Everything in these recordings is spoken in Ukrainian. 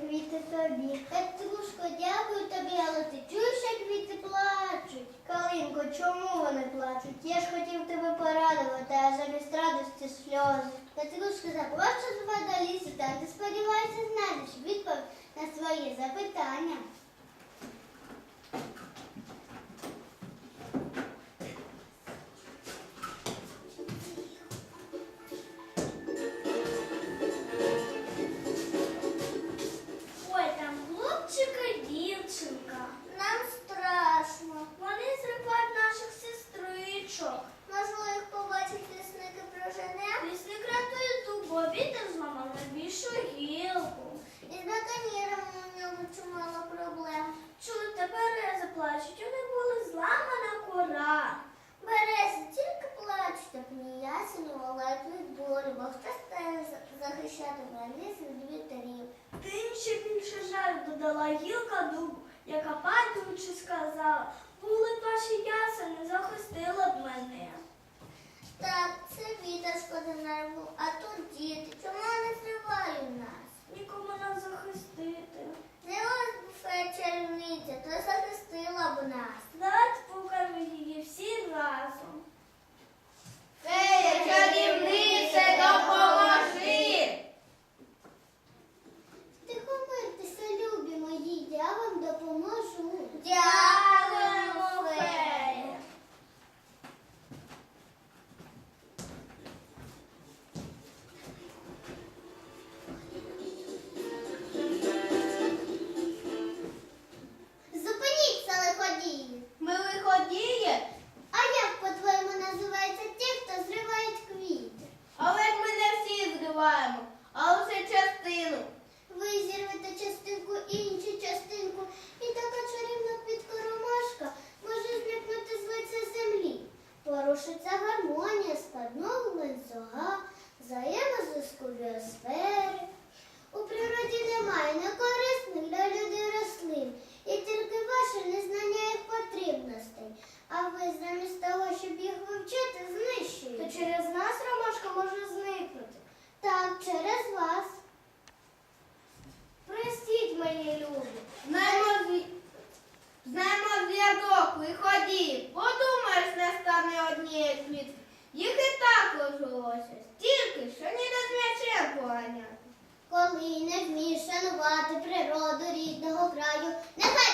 квіти тобі. Петрушко, дякую тобі, але ти чуєш, як квіти плачуть. Калинко, чому вони плачуть? Я ж хотів тебе порадувати, а замість радості сльози. Петрушко, заплачу тебе до лісу, та ти сподівайся, знайдеш відповідь на свої запитання. Плачуть, у них була зламана кора. Берези тільки плачуть, так ні ясені волають від болю, бо хто за- захищати ліс від вітрів. Тим ще більше жаль додала гілка дубу, яка падаючи сказала, були б ваші ясені, захистила б мене. Так, це вітер шкода нерву, а тут діти. Чому вони зривають нас? Нікому нас захистити. Не ось буфет чарівниця, то б нас. Вивчити, знищуєте. То через нас ромашка може зникнути. Так, через вас. Простіть, мої любі. Знаємо, знаємо зв'язок, виході. Подумаєш, не стане однієї квітки. Їх і так ложилося. Стільки, що ні з м'ячем поганяти. Коли не вмієш шанувати природу рідного краю, нехай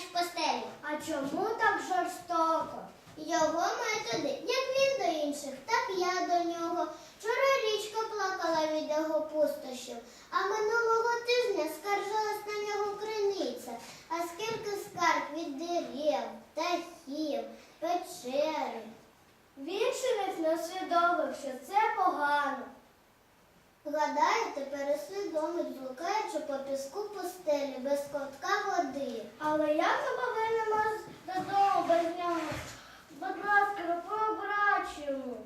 м'яч в постелі. А чому так жорстоко? Його методи, як він до інших, так я до нього. Вчора річка плакала від його пустощів, а минулого тижня скаржилась на нього криниця. А скільки скарг від дерев, птахів, печери. Він не усвідомив, що це погано. Гадаєте, переслідомить, блукаючи по піску пустелі без ковтка води. Але як ми повернемось додому без нього? Будь ласка, побрачимо.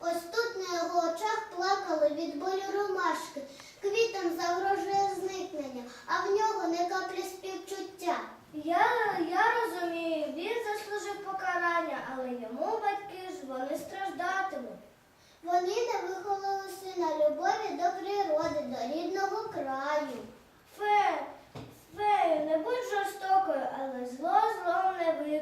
Ось тут на його очах плакали від болю ромашки. Квітам загрожує зникнення, а в нього не каплі співчуття. Я, я розумію, він заслужив покарання, але йому батьки ж вони страждатимуть. Вони не виховали сина любові до природи, до рідного краю. Фе, фею, не будь жорстокою, але зло злом не викриєш.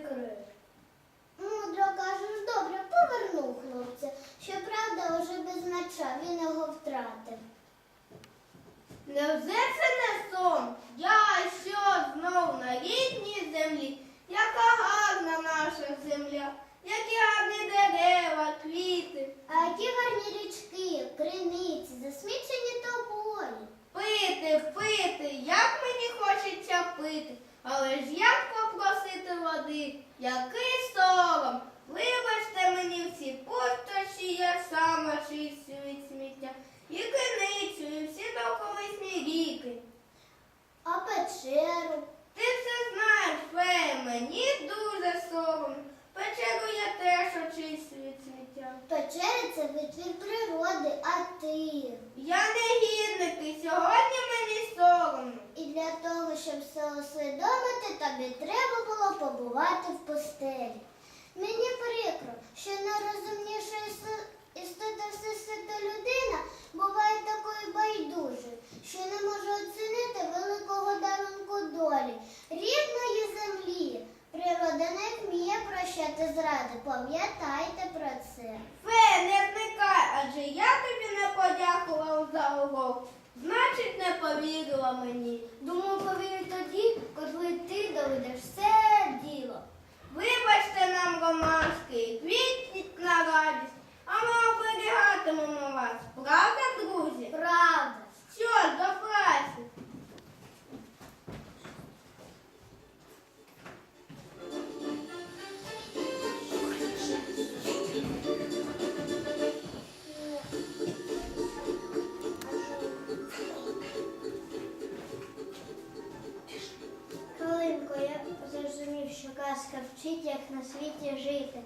Пити. Але ж як попросити води? Який сором? Вибачте мені всі пустощі, я сама чистю від сміття. І криницю, і всі довколишні ріки. А печеру. Ти все знаєш, фея, мені дуже соромно. Печеру я теж очистю від сміття. Печери це витвір природи, а ти. Я не гідник, і сьогодні мені соромно. І для того, щоб все усвідомити, тобі треба було побувати в пустелі. Мені прикро, що не с- прощати зради. Пам'ятайте про це. Фе, не вникай, адже я тобі не подякував за урок. Значить, не повірила мені. Думаю, повірю тоді, коли ти доведеш вчить, як на світі жити.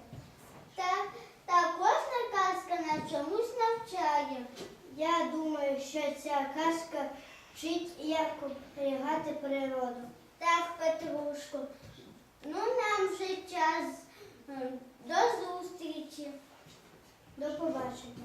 Так, та кожна казка на чомусь навчає. Я думаю, що ця казка вчить, як оберігати природу. Так, Петрушко, ну нам вже час. До зустрічі. До побачення.